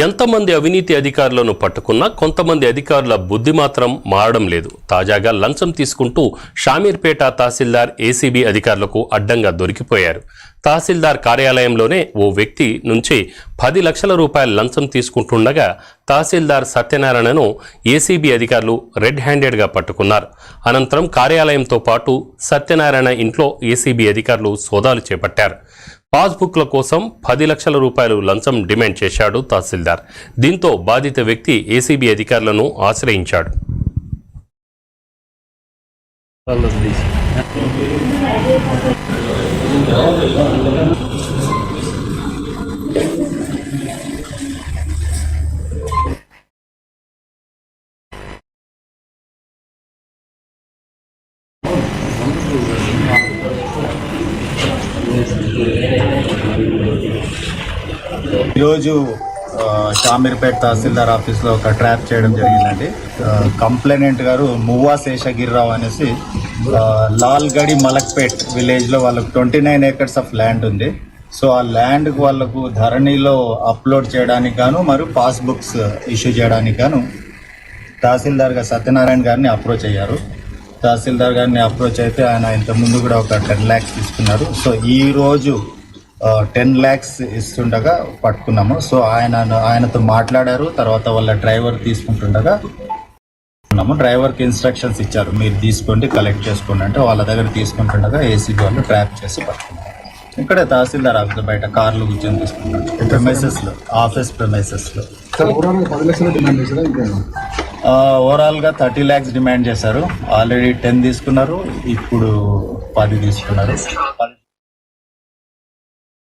ఎంతమంది అవినీతి అధికారులను పట్టుకున్నా కొంతమంది అధికారుల బుద్ధి మాత్రం మారడం లేదు. తాజాగా లంచం తీసుకుంటూ షామీర్పేట తహసీల్దార్ ఏసీబీ అధికారులకు అడ్డంగా దొరికిపోయారు. తహసీల్దార్ కార్యాలయంలోనే ఓ వ్యక్తి నుంచి పది లక్షల రూపాయల లంచం తీసుకుంటుండగా తహసీల్దార్ సత్యనారాయణను ఏసీబీ అధికారులు రెడ్ హ్యాండెడ్గా పట్టుకున్నారు. అనంతరం కార్యాలయంతో పాటు సత్యనారాయణ ఇంట్లో ఏసీబీ అధికారులు సోదాలు చేపట్టారు. పాస్బుక్ల కోసం పది లక్షల రూపాయలు లంచం డిమాండ్ చేశాడు తహసీల్దార్. దీంతో బాధిత వ్యక్తి ఏసీబీ అధికారులను ఆశ్రయించాడు. ఈరోజు ఆ, షామీర్పేట్ తహసీల్దార్ ఆఫీస్లో ఒక ట్రాప్ చేయడం జరిగిందండి. కంప్లైనెంట్ గారు మువ్వా శేషగిరిరావు అనేసి లాల్గడి మలక్పేట్ విలేజ్లో వాళ్ళకు twenty nine acres of land ఉంది. సో ఆ ల్యాండ్కి వాళ్ళకు ధరణిలో అప్లోడ్ చేయడానికి గాను మరియు పాస్బుక్స్ ఇష్యూ చేయడానికి గాను గారు సత్యనారాయణ గారిని అప్రోచ్ అయ్యారు. తహసీల్దార్ గారిని అప్రోచ్ అయితే ఆయన ఇంతకుముందు ముందు కూడా ఒక టెన్ ల్యాక్స్ తీసుకున్నారు. సో ఈ రోజు టెన్ ల్యాక్స్ ఇస్తుండగా పట్టుకున్నాము. సో ఆయన ఆయనతో మాట్లాడారు. తర్వాత వాళ్ళ డ్రైవర్ తీసుకుంటుండగా ఉన్నాము. డ్రైవర్కి ఇన్స్ట్రక్షన్స్ ఇచ్చారు. మీరు తీసుకోండి కలెక్ట్ చేసుకోండి అంటే వాళ్ళ దగ్గర తీసుకుంటుండగా ఏసీబీ వాళ్ళు ట్రాప్ చేసి పట్టుకున్నారు. ఇక్కడే తహసీల్దార్ ఆఫీస్ బయట కార్లు కూర్చొని తీసుకున్నారు ప్రెమైసెస్లో ఆఫీస్ ప్రెమైసెస్లో సార్ ఓవరాల్గా థర్టీ ల్యాక్స్ డిమాండ్ చేశారు. ఆల్రెడీ టెన్ తీసుకున్నారు. ఇప్పుడు పది తీసుకున్నారు.